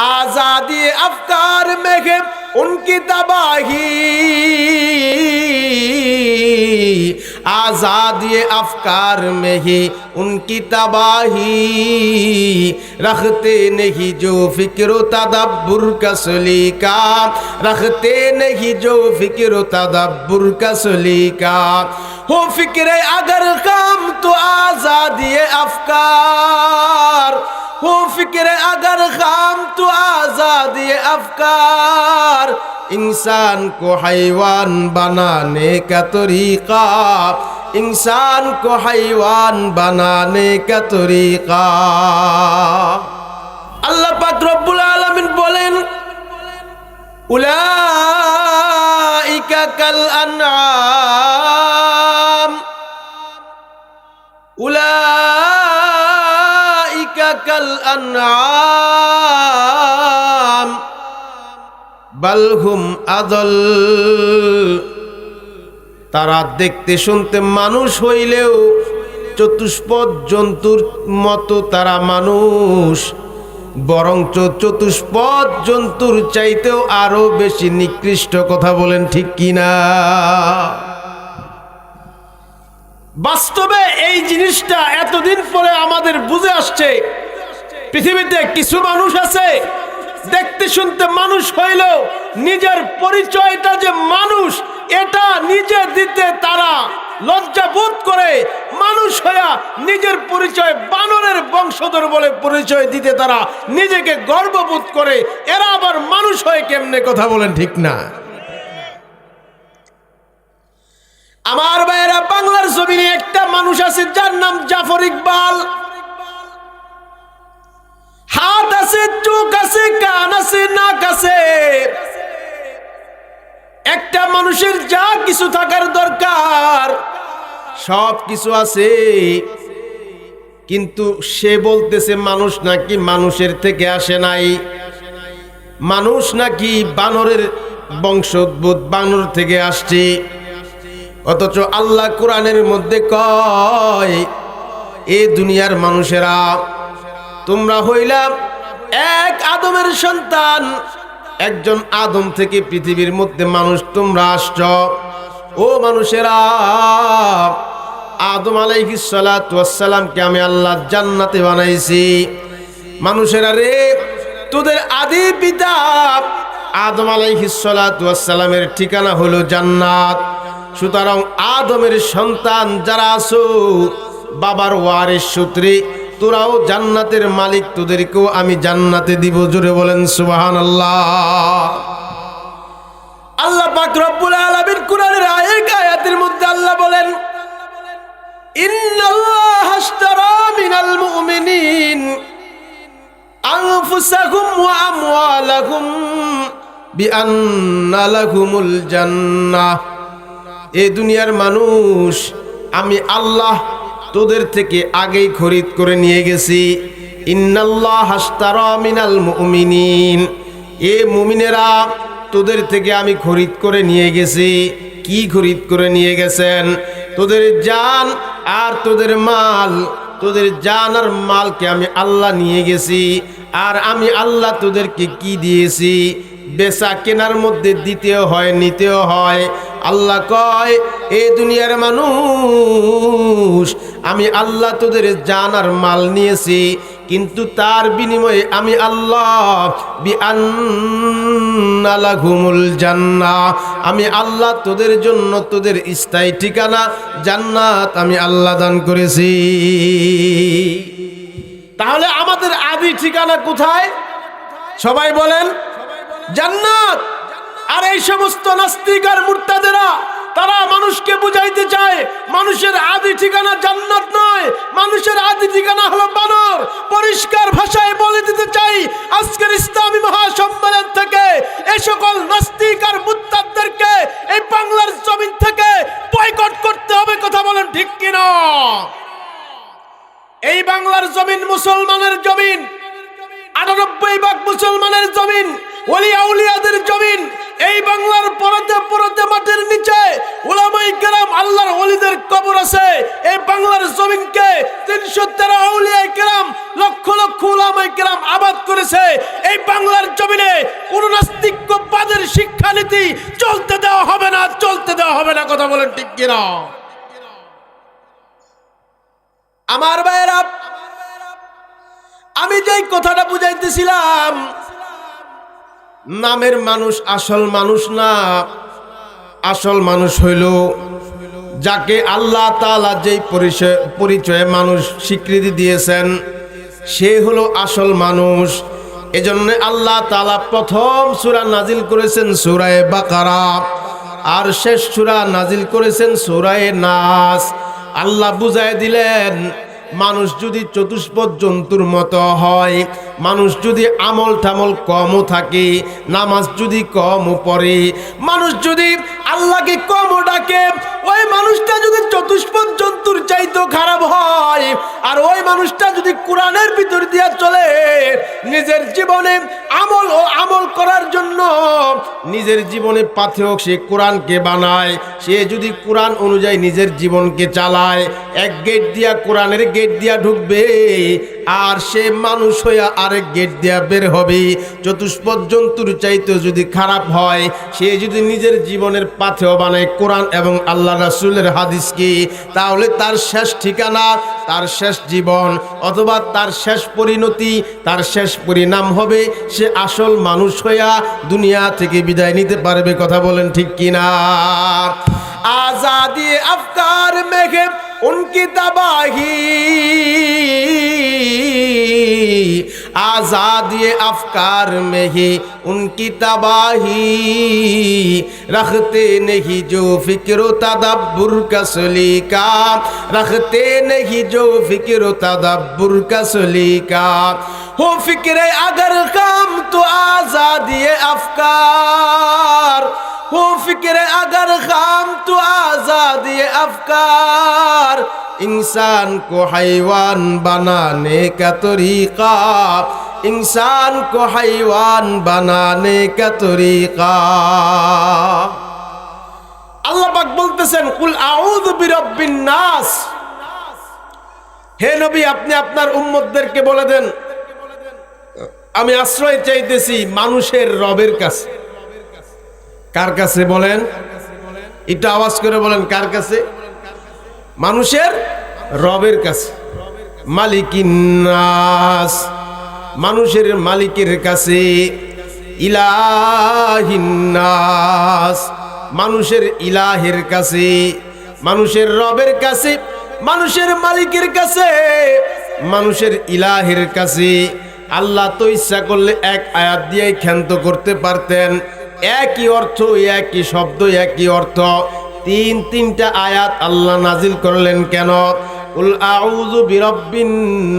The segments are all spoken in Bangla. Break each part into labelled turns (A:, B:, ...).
A: آزادی افطار میں ہے، ان کی تباہی۔ آزادی افکار میں ہی ان کی تباہی۔ رکھتے نہیں جو فکر و تدبر کا۔ سلیکا رکھتے نہیں جو فکر و تدبر کا۔ سلیکا ہو فکر اگر کام تو آزادی افکار ہو فکر اگر خام تو آزادی افکار انسان کو حیوان بنانے کا طریقہ انسان کو حیوان بنانے کا طریقہ اللہ پاک رب العالمین بولیں اولئک کل انعام اولئک আনআম। বাল হুম আদল। তারা দেখতে শুনতে মানুষ হইলেও চতুষ্পদ জন্তুর মতো তারা মানুষ। বরং চতুষ্পদ জন্তুর চাইতেও আরও বেশি নিকৃষ্ট কথা বলেন ঠিক কিনা? বাস্তবে এই জিনিসটা এতদিন পরে আমাদের বুঝে আসছে। পৃথিবীতে কিছু মানুষ আছে, দেখতে শুনতে মানুষ হইলেও নিজের পরিচয়টা যে মানুষ, এটা নিজে দিতে তারা লজ্জা বোধ করে। মানুষ হইয়া নিজের পরিচয় বানরের বংশধর বলে পরিচয় দিতে তারা নিজেকে গর্ববোধ করে। এরা আবার মানুষ হয়ে কেমনে কথা বলেন ঠিক না? আমার ভাইয়েরা, বাংলার জমিনে একটা মানুষ আছে, যার নাম জাফর ইকবাল। হাত আছে, চোখ আছে, কান আছে, নাক আছে। একটা মানুষের যা কিছু থাকার দরকার, সব কিছু আছে। কিন্তু সে বলতেছে, মানুষ নাকি মানুষের থেকে আসে নাই। মানুষ নাকি বানরের বংশোদ্ভূত, বানর থেকে আসছে। অথচ আল্লাহ কোরআনের মধ্যে কয়, এ দুনিয়ার মানুষেরা তোমরা হইলাম এক আদমের সন্তান। একজন আদম থেকে পৃথিবীর মধ্যে মানুষ তোমরা আসছ। ও মানুষেরা, আদম আলাইহিসালামকে আমি আল্লাহ জান্নাতে বানাইছি। মানুষেরা রে, তোদের আদি পিতা আদম আলাইহিসালামের ঠিকানা হলো জান্নাত। সুতরাং আদমের সন্তান যারা আছো, বাবার ওয়ারের সূত্রে তোরাও জান্নাতের মালিক, তোদেরকেও আমি জান্নাতে দিব। জুড়ে বলেন সুবাহান আল্লাহ আল্লাহ পাক রব্বুল আলামিন কোরআনের আয়ের মধ্যে আল্লাহ বলেন, ইন্নাল্লাহ ওয়া এই দুনিয়ার মানুষ, আমি আল্লাহ তোদের থেকে আগেই খরিদ করে নিয়ে গেছি। ইন্নাল্লাহ হাস্তারা মিনাল মুমিনিন। এ মুমিনেরা, তোদের থেকে আমি খরিদ করে নিয়ে গেছি। কি খরিদ করে নিয়ে গেছেন? তোদের জান আর তোদের মাল। তোদের জান আর মালকে আমি আল্লাহ নিয়ে গেছি। আর আমি আল্লাহ তোদেরকে কি দিয়েছি? বেচা কেনার মধ্যে দিতেও হয়, নিতেও হয়। আল্লাহ কয়, এ দুনিয়ার মানুষ, আমি আল্লাহ তোদের জান আর মাল নিয়েছি, কিন্তু তার বিনিময়ে আমি আল্লাহ বিআনালাহুমুল জান্নাহ, আমি আল্লাহ তোদের জন্য তোদের স্থায়ী ঠিকানা জান্নাত আমি আল্লাহ দান করেছি। তাহলে আমাদের আদি ঠিকানা কোথায়? সবাই বলেন, জান্নাত। আর এই সমস্ত নাস্তিক আর মুরতাদেরা, তারা মানুষকে বুঝাইতে চায়, মানুষের আদি ঠিকানা জান্নাত নয়, মানুষের আদি ঠিকানা হলো বানর। পরিষ্কার ভাষায় বলে দিতে চাই, আজকের ইসলামী মহাসম্মেলন থেকে এই সকল নাস্তিক আর মুত্তাদদেরকে এই বাংলার জমিন থেকে বয়কট করতে হবে, কথা বলেন ঠিক কিনা? এই বাংলার জমিন মুসলমানের জমিন, আটানব্বই ভাগ মুসলমানের জমিন, ওলিয়া উলিয়াদের জমিন এই বাংলার পরতে পরতে মাটির নিচে ওলামাই কেরাম আল্লাহর ওলিদের কবর আছে। এই বাংলার জমিনকে তিনশো তেরো আউলিয়াই কেরাম লক্ষ লক্ষ উলামাই কেরাম আবাদ করেছে। এই বাংলার জমিনে কোন নাস্তিক্যবাদের শিক্ষানীতি চলতে দেওয়া হবে না, চলতে দেওয়া হবে না, কথা বলেন ঠিক কিনা? আমার ভাইয়েরা, আমি যেই কথাটা বুঝাইতেছিলাম নামের মানুষ আসল মানুষ না। আসল মানুষ হইল যাকে আল্লাহ তালা যেই পরিচয় পরিচয়ে মানুষ স্বীকৃতি দিয়েছেন, সে হলো আসল মানুষ। এজন্য আল্লাহ তালা প্রথম সূরা নাজিল করেছেন সূরায়ে বাকারা আর শেষ সূরা নাজিল করেছেন সূরায়ে নাস। আল্লাহ বুঝায় দিলেন, মানুষ যদি চতুষ্পদ জন্তুর মতো হয় মানুষ যদি আমল ঠামল কমও থাকে, নামাজ যদি কমও পড়ে, মানুষ যদি আল্লাহকে কমও ডাকে, ওই মানুষটা যদি চতুষ্পদ জন্তুর চাইতো খারাপ হয়, আর ওই মানুষটা যদি কোরআনের ভিতর দিয়া চলে, নিজের জীবনে আমল ও আমল করার জন্য নিজের জীবনে পাথেও সে কোরআনকে বানায়, সে যদি কোরআন অনুযায়ী নিজের জীবনকে চালায়, এক গেট দিয়া কোরআনের গেট দিয়া ঢুকবে, আর সে মানুষ হইয়া আরেক গেট দিয়া বের হবে চতুষ্পদ জন্তুর চাইতে যদি খারাপ হয় সে যদি নিজের জীবনের পাথেও বানায় কোরআন এবং আল্লাহ রাসুলের হাদিসকে তাহলে তার শেষ ঠিকানা তার শেষ জীবন অথবা তার শেষ পরিণতি তার শেষ পরিণাম হবে সে আসল মানুষ হইয়া দুনিয়া থেকে বিদায় নিতে পারবে কথা বলেন ঠিক কিনা आजादी अफकार में है उनकी तबाही آزاد یہ افکار میں ہی ان کی تباہی رکھتے نہیں جو فکر و تدبر کا سلیکا رکھتے نہیں جو فکر و تدبر کا۔ سلیکا ہو فکر اگر کام تو آزاد یہ افکار ও ফিকিরে আগর খাম তু আজাদ আফকার। ইনসান কো হাইওয়ান বানানে কা তরিকা। ইনসান কো হাইওয়ান বানানে কা তরিকা। আল্লাহ পাক বলতেছেন, কুল আউযু বিরাব্বিন নাস। হে নবী, আপনি আপনার উম্মতদেরকে বলে দেন, আমি আশ্রয় চাইতেছি মানুষের রবের কাছে। কার কাছে বলেন? একটু আওয়াজ করে বলেন, কার কাছে? মানুষের রবের কাছে। মালিকিন্নাস মানুষের মালিকের কাছে। ইলাহিন্নাস মানুষের ইলাহের কাছে। মানুষের রবের কাছে। মানুষের মালিকের কাছে। মানুষের ইলাহের কাছে। আল্লাহ তো ইচ্ছা করলে এক আয়াত দিয়ে ক্ষান্ত করতে পারতেন। একই অর্থ, একই শব্দ, একই অর্থ। তিন, তিনটা আয়াত আল্লাহ নাজিল করলেন কেন? উল আউযু বিরাব্বিন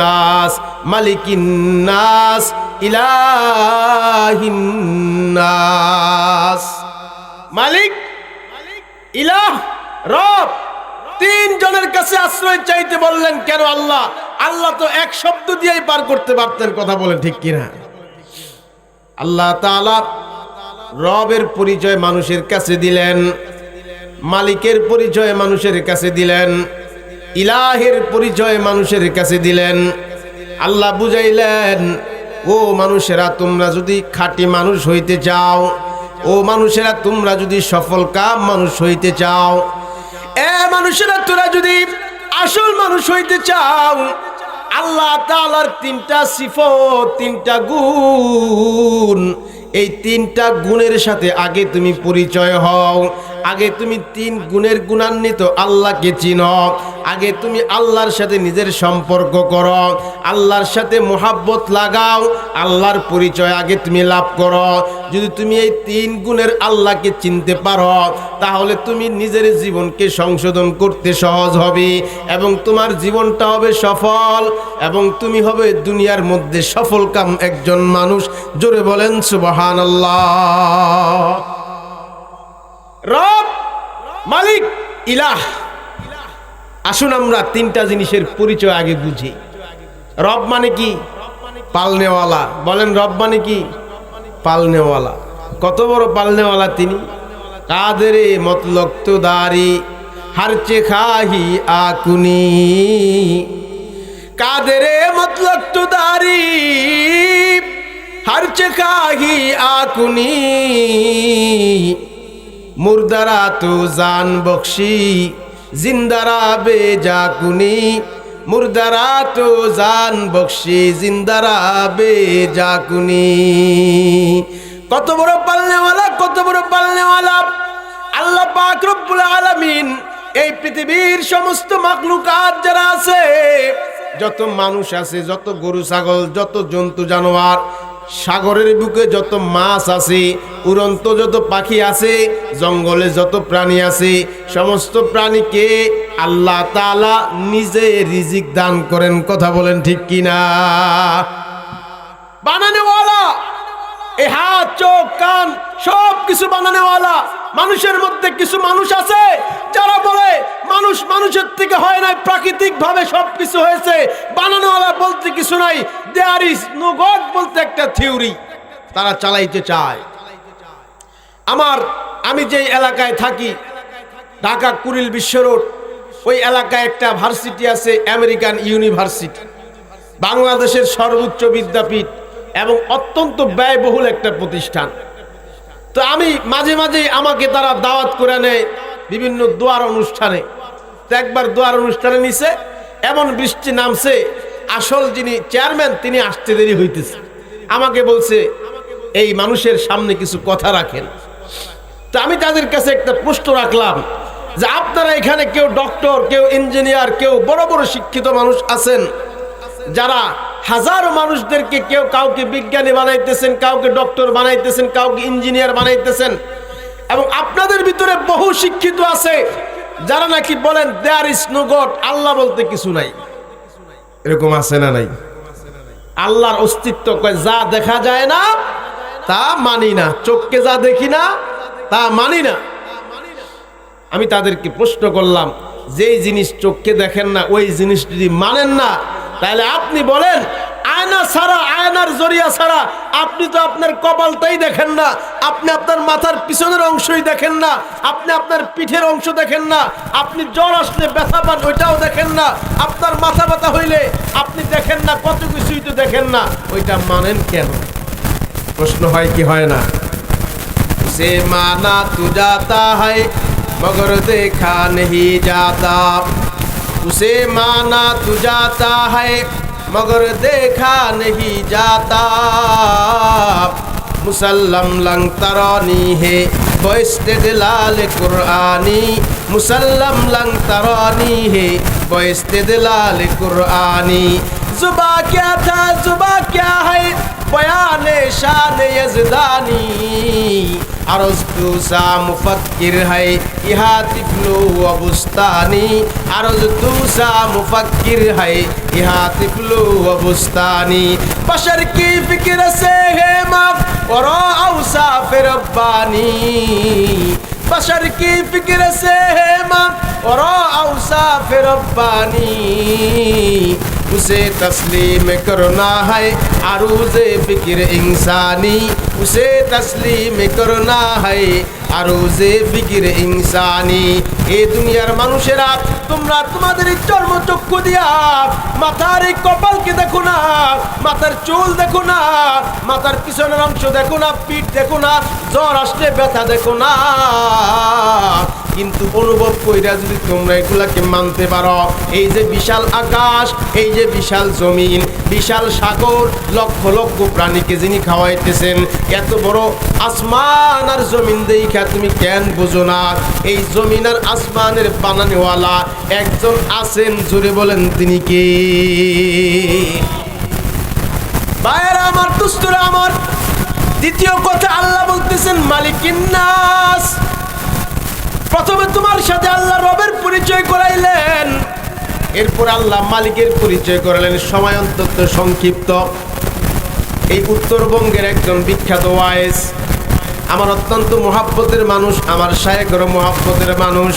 A: নাস, মালিকিন নাস, ইলাহিন নাস। মালিক, ইলাহ, রব তিন জনের কাছে আশ্রয় চাইতে বললেন কেন আল্লাহ? আল্লাহ তো এক শব্দ দিয়েই পার করতে পারতেন, কথা বলে ঠিক কিনা? আল্লাহ তাআলা রবের পরিচয় মানুষের কাছে দিলেন, মালিকের পরিচয় মানুষের কাছে দিলেন, ইলাহের পরিচয় মানুষের কাছে দিলেন। আল্লাহ বুঝাইলেন, ও মানুষেরা, তোমরা যদি খাঁটি মানুষ হইতে চাও, ও মানুষেরা, তোমরা যদি সফল কাম মানুষ হইতে চাও, এ মানুষেরা, তোরা যদি আসল মানুষ হইতে চাও, আল্লাহ তাআলার তিনটা সিফত, তিনটা গুণ এই তিনটা গুণের সাথে আগে তুমি পরিচয় হও। আগে তুমি তিন গুণের গুণান্বিত আল্লাহকে চিনো। আগে তুমি আল্লাহর সাথে নিজের সম্পর্ক করো। আল্লাহর সাথে মোহাব্বত লাগাও। আল্লাহর পরিচয় আগে তুমি লাভ করো। যদি তুমি এই তিন গুণের আল্লাহকে চিনতে পারো, তাহলে তুমি নিজের জীবনকে সংশোধন করতে সহজ হবে এবং তোমার জীবনটা হবে সফল এবং তুমি হবে দুনিয়ার মধ্যে সফল কাম একজন মানুষ। জোরে বলেন সুবহান রব, মালিক, ইলাহ। আসুন আমরা তিনটা জিনিসের পরিচয় আগে বুঝি। রব মানে কি? পালনেওয়ালা। বলেন, রব মানে কি? পালনেওয়ালা। কত বড় পালনেওয়ালা তিনি? কাদেরে মতলক তো দারি হারচে খাহি আকুনি। কাদেরে মতলক তো দারি হারচে খাহি আকুনি। মুর্দারা তো জান বখশি, জিন্দারা বে জাকুনি মুর্দারা তো জান বখশি, জিন্দারা বে জাকুনি কত বড় পালনেওয়ালা, কত বড় পালনেওয়ালা। আল্লাহ পাক রব্বুল আলামিন এই পৃথিবীর সমস্ত মাকলুকাত যারা আছে, যত মানুষ আছে, যত গরু, ছাগল, যত জন্তু, জানোয়ার সাগরের বুকে যত মাছ আছে, উড়ন্ত যত পাখি আছে, জঙ্গলে যত প্রাণী আছে, সমস্ত প্রাণীকে আল্লাহ তালা নিজে রিজিক দান করেন। কথা বলেন ঠিক কিনা? বানানেওয়ালা, এ হাত, চোখ, কান বানানেওয়ালা। মানুষের মধ্যে কিছু মানুষ আছে যারা বলে, মানুষ মানুষের থেকে হয় নাই প্রাকৃতিক ভাবে সব কিছু হয়েছে। বানানোওয়ালা বলতে কিছু নাই। দেয়ার নো গড বলতে একটা থিওরি তারা চালাইতে চায়। আমার, আমি যেই এলাকায় থাকি, ঢাকা কুড়িল বিশ্ব রোড, ওই এলাকায় একটা ভার্সিটি আছে, আমেরিকান ইউনিভার্সিটি। বাংলাদেশের সর্বোচ্চ বিদ্যাপীঠ এবং অত্যন্ত ব্যয়বহুল একটা প্রতিষ্ঠান। তো আমি মাঝে মাঝে আমাকে তারা দাওয়াত করে নেয় বিভিন্ন দোয়ার অনুষ্ঠানে। তো একবার দোয়ার অনুষ্ঠানে নিছে, এমন বৃষ্টি নামছে, আসল যিনি চেয়ারম্যান, তিনি আসতে দেরি হইতেছে। আমাকে বলছে, এই মানুষের সামনে কিছু কথা রাখেন। তো আমি তাদের কাছে একটা প্রশ্ন রাখলাম, যে আপনারা এখানে কেউ ডক্টর, কেউ ইঞ্জিনিয়ার, কেউ বড় বড় শিক্ষিত মানুষ আছেন, যারা হাজারো মানুষদেরকে কেউ কাউকে বিজ্ঞানী বানাইতেছেন, কাউকে ডক্টর বানাইতেছেন, কাউকে ইঞ্জিনিয়ার বানাইতেছেন। এবং আপনাদের ভিতরে বহু শিক্ষিত আছে, যারা নাকি বলেন দেয়ার ইস নো গড আল্লাহ বলতে কিছু নাই। এরকম আছে না নাই? আল্লাহর অস্তিত্ব কয়, যা দেখা যায় না, তা মানি না। চোখকে যা দেখি না, তা মানি না। আমি তাদেরকে প্রশ্ন করলাম, যেই জিনিস চোখকে দেখেন না, ওই জিনিস যদি মানেন না তাহলে আপনি বলেন, আয়না ছাড়া, আয়নার জরিয়া ছাড়া আপনি তো আপনার কপালটাই দেখেন না, আপনি আপনার মাথার পিছনের অংশই দেখেন না, আপনি আপনার পিঠের অংশ দেখেন না, আপনি জ্বর আসলে ব্যথা পান, ওইটাও দেখেন না, আপনার মাথা ব্যথা হইলে আপনি দেখেন না, কত কিছুই তো দেখেন না, ওইটা মানেন কেন? প্রশ্ন হয় কি হয় না? সে মানা তুজাতা হয়, মগর দেখা নেই যাতা। اسے مانا تو جاتا ہے مگر دیکھا نہیں جاتا مسلم لنگ ترانی ہے بوست دلال قرآنی مسلم لنگ ترانی ہے بوست دلال قرآنی زبا کیا تھا زبا کیا ہے বয়ানে শানে ইয়াজদানি। আরজতু সা মুফাক্কির হাই ইহা তিফলু অবস্থানি আরজতু সা মুফাক্কির হাই ইহা তিফলু অবস্থানি বশর কি ফিকির সে হে মাফ, ওর আউসাফ রব্বানি বশর কি ফিকির সে হে ماں ওর اوسا پھر ربانی उसे तस्लीम करना है अरूज फिक्र इंसानी उसे तस्लीम करना है আরোজে ফিকির ইনসানি এই দুনিয়ার মানুষেরা তোমরা তোমাদের এই চর্মচক্ষু দিয়া মাথার এই কপালকে দেখো না মাথার চুল দেখো না মাথার পিছনের অংশ দেখো না পিঠ দেখো না জ্বর আসলে ব্যথা দেখো না কিন্তু অনুভব কইরা যদি তোমরা এগুলাকে মানতে পারো এই যে বিশাল আকাশ এই যে বিশাল জমিন, বিশাল সাগর, লক্ষ লক্ষ প্রাণীকে যিনি খাওয়াইতেছেন, এত বড় আসমান আর জমিন দেখা তুমি কেন বোঝো না? এই জমিন আর আসমানের বানানেওয়ালা একজন আছেন জোরে বলেন তিনি কে? ভাইয়েরা আমার, দুস্তরা আমার, দ্বিতীয় কথা আল্লাহ বলতেছেন মালিকিন নাস প্রথমে তোমার সাথে আল্লাহ রবের পরিচয় করাইলেন। এরপর আল্লাহ মালিকের পরিচয় করালেন সময় অন্তত সংক্ষিপ্ত। এই উত্তরবঙ্গের একজন বিখ্যাত ওয়াইস, আমার অত্যন্ত মহাব্বতের মানুষ, আমার শায়েকর মহাব্বতের মানুষ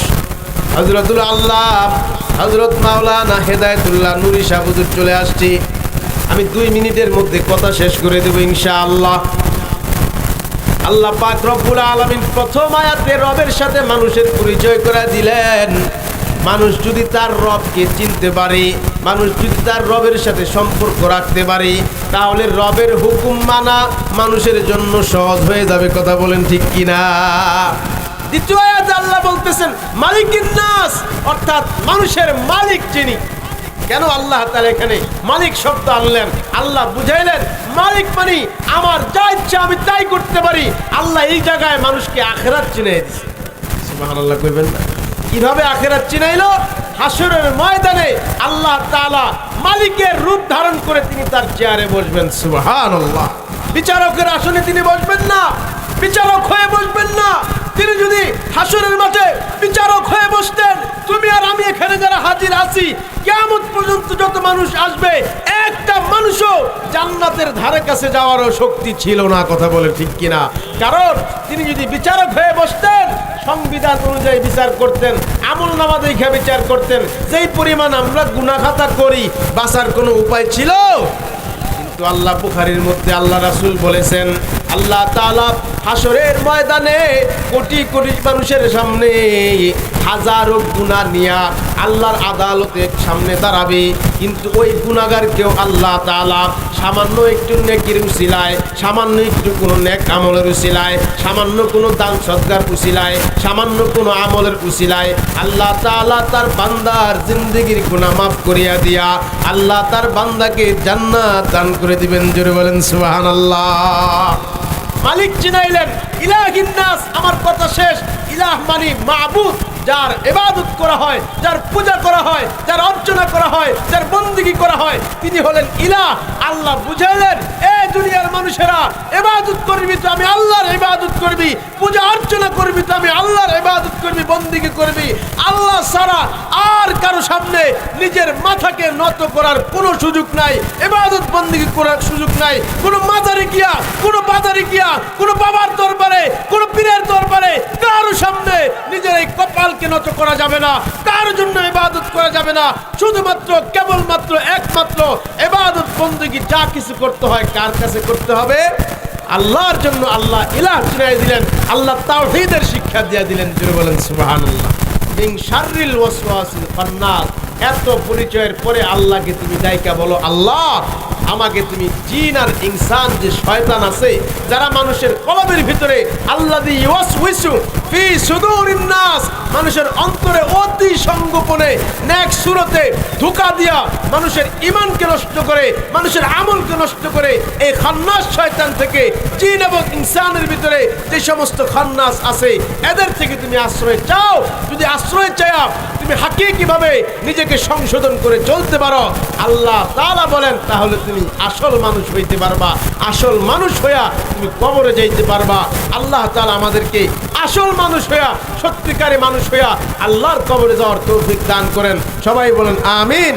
A: হজরতুল আল্লাহ হজরত মাওলানা হেদায়তুল্লাহ নুরি সাহুদুর চলে আসছি। আমি দুই মিনিটের মধ্যে কথা শেষ করে দেবো ইনশাআল্লাহ। আল্লাহ পাক রব্বুল আলামিন প্রথম আয়াতে রবের সাথে মানুষের পরিচয় করে দিলেন। মানুষ যদি তার রবকে চিনতে পারে, মানুষ যদি তার রবের সাথে সম্পর্ক রাখতে পারে, তাহলে রবের হুকুম মানা মানুষের জন্য সহজ হয়ে যাবে, কথা বলেন ঠিক কিনা? দ্বিতীয় আল্লাহ বলতেছেন, মালিকিন নাস, অর্থাৎ মানুষের মালিক যিনি। কেন আল্লাহ তাআলা এখানে মালিক শব্দ আনলেন? আল্লাহ বুঝাইলেন, মালিক মানে আমার যা ইচ্ছা আমি তাই করতে পারি। আল্লাহ এই জায়গায় মানুষকে আখেরাত চিনে সুবহানাল্লাহ কইবেন না। কীভাবে আখেরাত চিনাইল? হাসরের ময়দানে আল্লাহ তাআলা মালিকের রূপ ধারণ করে তিনি তার চেয়ারে বসবেন, সুবহানাল্লাহ। বিচারকের আসনে তিনি বসবেন না, বিচারক হয়ে বসবেন না। তিনি যদি হাসরের মাঠে বিচারক হয়ে বসতেন, তুমি আর আমি এখানে যারা হাজির আছি কেমন পর্যন্ত যত মানুষ আসবে, একটা মানুষও জান্নাতের ধারে কাছে যাওয়ারও শক্তি ছিল না, কথা বলে ঠিক কিনা? কারণ তিনি যদি বিচারক হয়ে বসতেন সংবিধান অনুযায়ী বিচার করতেন, আমল নামা দেখে বিচার করতেন। যেই পরিমাণ আমরা গুনাখাতা করি, বাঁচার কোনো উপায় ছিল? কিন্তু আল্লাহ বুখারির মধ্যে আল্লাহ রাসুল বলেছেন, আল্লাহ তাআলা হাসরের ময়দানে কোটি কোটি মানুষের সামনে হাজারো গুনাহ নিয়া আল্লাহর আদালতের সামনে দাঁড়াবে। কিন্তু ওই গুনাহগারকেও আল্লাহ তাআলা সামান্য একটু নেকির উসিলায় সামান্য একটু কোনো নেক আমলের উসিলায় সামান্য কোনো দান সৎকার উসিলায় সামান্য কোনো আমলের উসিলায় আল্লাহ তাআলা তার বান্দার জিন্দগির গুনাহ মাফ করিয়া দিয়া আল্লাহ তার বান্দাকে জান্নাত দান করে দিবেন। জোরে বলেন সুবহানাল্লাহ। মালিক চিনাইলেন আমার কথা শেষ। ইলাহ মানে মাবুদ, যার ইবাদত করা হয়, যার পূজা করা হয়, যার অর্চনা করা হয়, যার বন্দিগি করা হয়। তিনি হলেন ইলাহ, আল্লাহ বুঝাইলেন, এ দুনিয়ার মানুষেরা, ইবাদত করবি তো আমি আল্লাহর ইবাদত করবি, পূজা অর্চনা করবি তো আমি আল্লাহর ইবাদত করবি, বন্দিগি করবি। আল্লাহ ছাড়া আর কারও সামনে নিজের মাথাকে নত করার কোনো সুযোগ নাই, ইবাদত বন্দিগি করার সুযোগ নাই। কোনো মাজারে গিয়া কোনো বাজারে গিয়া কোনো বাবার দরবারে কোনো পীরের দরবারে কারও সামনে নিজের এই কপালকে নত করা যাবে না। কারও জন্য ইবাদত করা যাবে না? শুধুমাত্র, কেবলমাত্র, একমাত্র ইবাদত বন্দিগি যা কিছু করতে হয় কার কাছে করতে হবে? আল্লাহর জন্য আল্লাহ ইলাহ চিনাই দিলেন, আল্লাহ তাওহীদের শিক্ষা দিয়ে দিলেন। জুড়ে বলেন, সুবহানাল্লাহ। মিন শাররিল ওয়াসওয়াসিল খান্নাস এত পরিচয়ের পরে আল্লাহকে তুমি দায়িকা বলো, আল্লাহ, আমাকে তুমি জিন আর ইনসান যে শয়তান আছে, যারা মানুষের কলবের ভিতরে আল্লাহ দি ইউসউইসু ফি সুদুরিন নাস মানুষের অন্তরে অতি সংগোপনে নেক সুরতে ধোকা দিয়া মানুষের ইমানকে নষ্ট করে, মানুষের আমলকে নষ্ট করে এই খান্নাস শয়তান থেকে এবং ইনসানের ভিতরে যে সমস্ত খান্নাস আছে, এদের থেকে তুমি আশ্রয় চাও। যদি আশ্রয় চাও তুমি হাকিয়ে কীভাবে নিজেকে সংশোধন করে চলতে পারো, আল্লাহ তাআলা বলেন, তাহলে তুমি আসল মানুষ হইতে পারবা। আসল মানুষ হইয়া তুমি কবরে যাইতে পারবা। আল্লাহ তাআলা আমাদেরকে আসল মানুষ হইয়া সত্যিকারী মানুষ হইয়া আল্লাহর কবরে যাওয়ার তৌফিক দান করেন। সবাই বলেন আমিন।